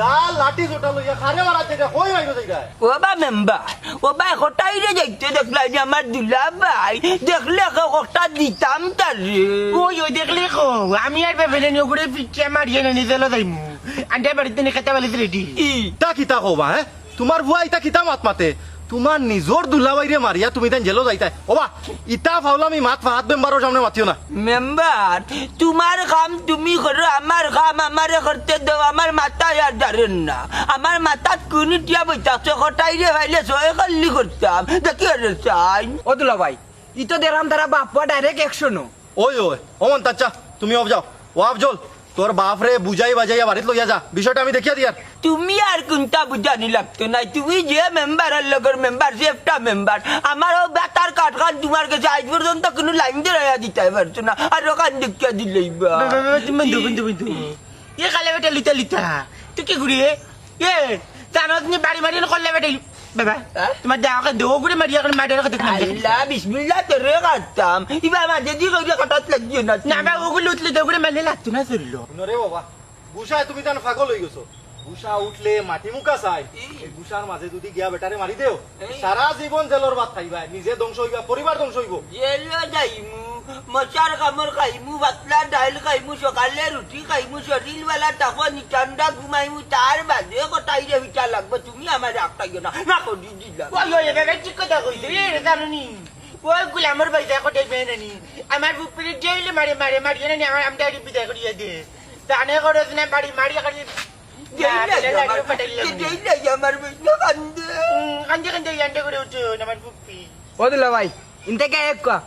ডাল লাঠি জোটা লইয়া খারে মারা থেকে কই মাইব যাইরা ও মেম্বার ও বা রে যাইতে দেখলা যে আমার দুলা ভাই দেখলে কটা দিতাম তারে। ওই ওই দেখলে কো আমি আর ভেবে নিয়ে করে পিচ্ছে মারিয়ে নিজে চলে যাইমু। আন্ডা বাড়িতে নিয়ে খেতে পারিস রেডি ই। তা কিতা কবা হ্যাঁ? তোমার বুয়া ইতা কিতা মাত মাতে? তোমার নিজর দুলাবাইরে মারিয়া তুমি তাই জেলো যাইতাই ওবা ইতা ফাউলামি মাত ফাহাত মেম্বারের সামনে মাতিও না। মেম্বার তোমার কাম তুমি করো আমার কাম আমারে করতে দাও আমার মাথায় আর দাঁড়েন না। আমার মাথাত কুনি টিয়া বইতাছে হঠাই রে ভাইলে সয়ে খাল্লি করতাম। দেখি আর চাই। ও দুলা ভাই ই তো দেখলাম তারা বাপ্পা ডাইরেক্ট একশো ওই ওই ওমন তাচ্চা তুমি অব যাও। ও আব জল তোর বাপ রে বুঝাই বাজাইয়া বাড়িত লইয়া যা। বিষয়টা আমি দেখিয়া দিয়ার। তুমি আর কোনটা বুঝানি লাগতো না তুমি যে মেম্বারের লগের মেম্বার যে একটা মেম্বার আমারও বেতার কাঠ খান তোমার কাছে আজ পর্যন্ত কোনো লাইন দিয়ে দিতে পারছ না। আর ওখান দেখিয়া দিলেই বা। বন্ধু বন্ধু বন্ধু। এ কালে বেটা লিতা লিতা তুই কি ঘুরি এ জানত নি বাড়ি মারি করলে বেটা বাবা তোমার দেওয়াকে দেও করে মারি এখন মারি রাখা দেখলাম আল্লাহ বিসমিল্লাহ তোরে কাটতাম এবার মাঝে দিয়ে কইরে কাটাত লাগিও না না বা ওগুলো উঠলে দেও করে মারলে লাগতো না চলল রে বাবা গুসায় তুমি তান ফাগল হয়ে গেছো গুসা উঠলে মাটি মুকা চাই এই গুসার মাঝে যদি গিয়া বেটারে মারি দেও সারা জীবন জেলর ভাত খাইবা নিজে ধ্বংস হইবা পরিবার ধ্বংস হইব জেলো যাইমু মশার কামড় খাইমু পাতলা ডাইল খাইমু সকালে রুটি খাইমু শরীর বেলা তাকো নিচান্ডা ঘুমাইমু তার বাদে কটাই রে ভিটা লাগবে। তুমি আমার রাখতাইও না না করি দিলাম ওই ওই এবার ঠিক কথা কইছে এ জানুনি ওই গুলামর পয়সা কোটাই মেয়ে নানি। আমার বুপিরে জেলে মারে মারে মারি নানি আমার আমি ডাইরি বিদায় করিয়া দে জানে করে না বাড়ি মারি খালি কান্দে। কান্দে করে উঠো আমার বুপি ও দুলা ভাই ইনতে এক কোয়া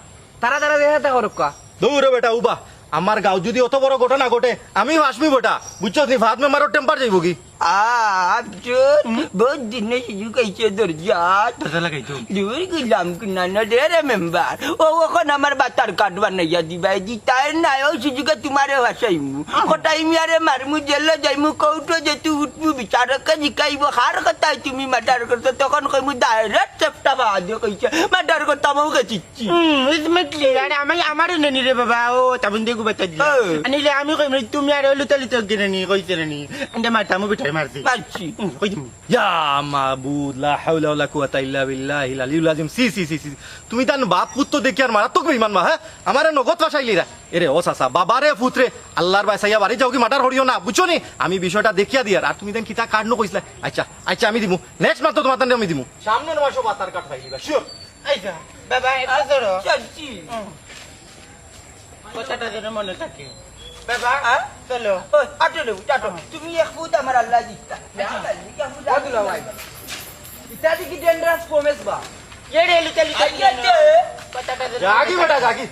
তারা তারা দেখা করো কোয়া। দৌড়ে বেটা, উবা। আমার গাঁও যদি অত বড় ঘটনা ঘটে আমি আসবি বেটা। বুঝছ নি? ভাত মেমার টেম্পার যাইব কি? আবজন বহুত দিনে শিশু কাইছে দরজাত দাদা লাগাই তো দূর গেলাম কিনা না রে রে মেম্বার ও ওখন আমার বাতার কাট বানাইয়া দিবাই দিতাই নাই ও সুযোগে তোমারে ভাসাইমু কটাই মিয়ারে মারমু জেলে যাইমু কৌটো যে তুই উঠবু বিচারকে জিকাইব খার কথাই তুমি মাটার করতে তখন কইমু ডাইরেক্ট চেপটা বাদ কইছে মাটার কথা মৌ গেছিচ্ছি হুম ইসমেটলি আরে আমি আমার নানি রে বাবা ও তাবন দেখো বাতা দিলা হ্যাঁ। আনিলে আমি কই তুমি আর লুতা লুতা গিনে নি মারছি। তুমি ইয়া মাবুদ লা হাওলা ওয়ালা কুওয়াতা ইল্লা বিল্লাহিল আলিয়্যুল আযীম। সি সি সি সি। তুমি তান বাপ পুত্র দেখি আর মারাত্মক বেঈমান মা হ্যাঁ? আমারে নগদ ফাসাইলিরা এরে ও সাসা বাবারে পুত্রে আল্লাহর বাইসাইয়া বাড়ি যাও কি মাটার হরিও না বুঝছ নি? আমি বিষয়টা দেখিয়া দিয়ার। আর তুমি দেন কিতা কাট ন কইছলা? আচ্ছা আচ্ছা আমি দিমু। নেক্সট মাস তো তোমার তান আমি দিমু। সামনের মাসও বাতার কাট শিওর? আইসা বাবা এটা ধরো। চাচ্ছি কথাটা যেন মনে থাকে। বাবা হ্যাঁ? চলো। আটো রে, আটো। তুমি এক ফুট আমার আল্লাহ দিতা ও দুলা ভাই ইটা কি ডেঞ্জারাস প্রমিস বা। এ রে লুতা লুতা আইয়াতে কথাটা যেন জাগি বেটা জাগি।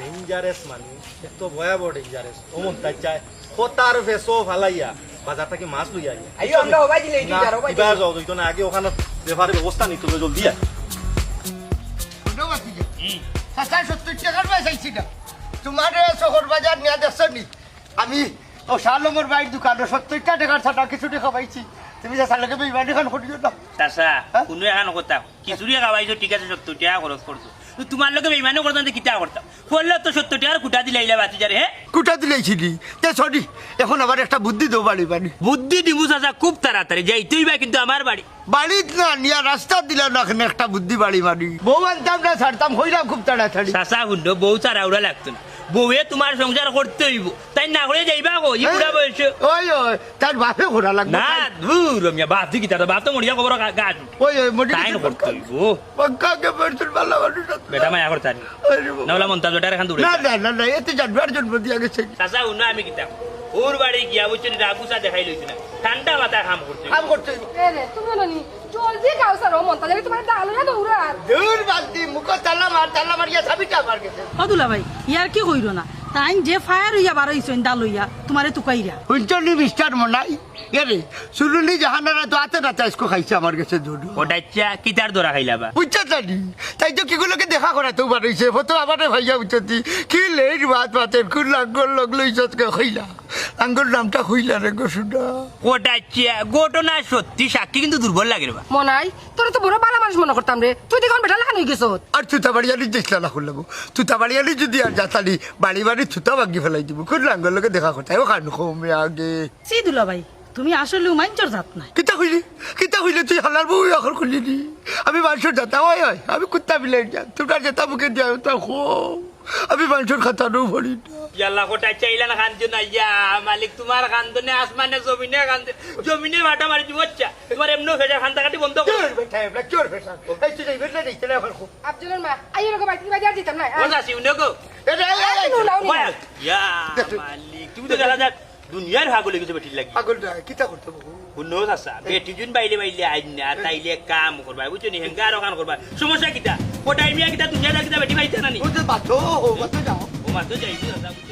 ডেঞ্জারাস মানে এত ভয়াবহ ডেঞ্জারাস ওমন তাই চায়। খোতার ভেসো ফালাইয়া বাজার থেকে মাছ লইয়া আইয়া। আইও আমরা হবাই দিলে না ইটা হবাই কিবা যাও তো না আগে ওখানে ব্যাপারে ব্যবস্থা নিতে হবে জলদি। হাসান সত্তর টাকার না তোমার শহর বাজার নিয়ে দেখছ নি আমি ও শালমর বাইর দোকানে সত্তর টাকার ছাড়া কিছু টাকা পাইছি। তুমি যে শালকে বেইমানি খান করিও না হ্যাঁ? কোনো এখন কথা। খিচুড়ি খাওয়াইছো ঠিক আছে সত্তর টাকা খরচ করছ। তোমার লোকে বেইমানো করতাম তো কিতা করতাম? করলে তো সত্তর টাকার খুঁটা দিলে আইলা বাতি যারে হ্যাঁ? কুটা দিলেইছিলি তে সরি এখন আবার একটা বুদ্ধি দেবো বাড়ি বাড়ি। বুদ্ধি দিবু চাচা খুব তাড়াতাড়ি যাইতেই বা কিন্তু আমার বাড়ি। বাড়িত না নিয়া রাস্তা দিলাম না একটা বুদ্ধি বাড়ি বাড়ি। বউ আনতাম না ছাড়তাম হইলাম খুব তাড়াতাড়ি। চাচা শুনল বউ চারাউড়া লাগতো না। বউয়ে তোমার সংসার করতে হইব। তাই না করে যাইবা গো ই বুড়া বয়স। ওই ওই তার বাপে ঘোরা লাগবে না দূর রমিয়া বাপ দিকি তার বাপ তো মরিয়া খবর গাছ ওই ওই মোটি তাই করতে হইব? পঙ্কাকে বেরতুল ভালো মানুষ বেটা মায়া করতানি নাওলা মন্তা বেটার খান দূরে না না না এতে জানবার জন্ম দিয়া গেছে। চাচা শুনো আমি কিতা ওর বাড়ি গিয়া বুঝছ রাগুসা দেখাই লইছি না। ঠান্ডা মাথায়। কাম করতে এ রে তুমি জানো জলদি খাও স্যার ও মন্তা যাবে তোমার ডাল হইয়া দৌড়ার দূর বালতি মুখ তালা মার তালা মারিয়া চাবিটা মার গেছে অদুলা ভাই ইয়ার কি কইর না? তাই যে ফায়ার হইয়া বার হইছেন ডাল হইয়া তোমারে তুকাইরা হুঞ্চনি মিস্টার মনাই? এরে সুরুলি জাহানারা তো আতে না চাইসকো খাইছে আমার কাছে দুধ। ওটাচ্ছা কিতার দরা খাইলা বা? বুঝছ জানি তাই তো কিগুলোকে দেখা করা তো বাড়াইছে হতো আমারে ভাইয়া উঠতি কি লেট বাত বাতের খুব লাগল লগলো কে খাইলা আঙ্গুর নামটা হইলা রে গো সুদা গোটা চিয়া ঘটনা সত্যি সাক্ষী কিন্তু দুর্বল লাগে রে বা মনাই তোর তো বড় বালা মানুষ মনে করতাম রে। তুই দেখুন বেটা লাগানো গেছ। আর তুতা বাড়িয়ালি দেখলা না করলাম তুতা বাড়িয়ালি যদি আর যাতালি বাড়ি বাড়ি থুতা ভাগি ফেলাই দিব। কোন আঙ্গুর লোকে দেখা কথা ও খান কমে আগে। সি দুলা ভাই তুমি আসলে মাঞ্চর জাত নাই। কিতা হইলি? কিতা হইলে? তুই হালার বউ এখন খুললি আমি মানুষের যাতা হয় হয় আমি কুত্তা বিলাই যা তোমরা যেতা মুখে দিয়া তা খো আমি মানুষের খাতানো ভরি না ইয়াল্লা গোটা চাইলা না না ইয়া মালিক তোমার খান্দো না আসমানে জমিনে খান্দে জমিনে বাটা মারি দিব আচ্ছা তোমার এমনি ফেসা খান্দা কাটি বন্ধ করো। বেটা এবলা চোর বেটা। এই তুই যাইবে না না এখন মা বাইতে দিতাম ইয়া মালিক তুমি তো গেলা যাক দুনিয়ার ভাগ লেগে যাবে ঠিক লাগি। পাগল না কিতা করতে বহু শুনো চাচা বেটি জুন বাইলে বাইলে আইন না তাইলে কাম করবা বুঝছ নি হেঙ্গা আর কাম করবা। সমস্যা কিতা? কোটাই মিয়া কিতা দুনিয়াদার কিতা বেটি বাইতে না নি ও যে বাতো ও বাতো যাও ও মাত্র যাইছি চাচা বুঝছ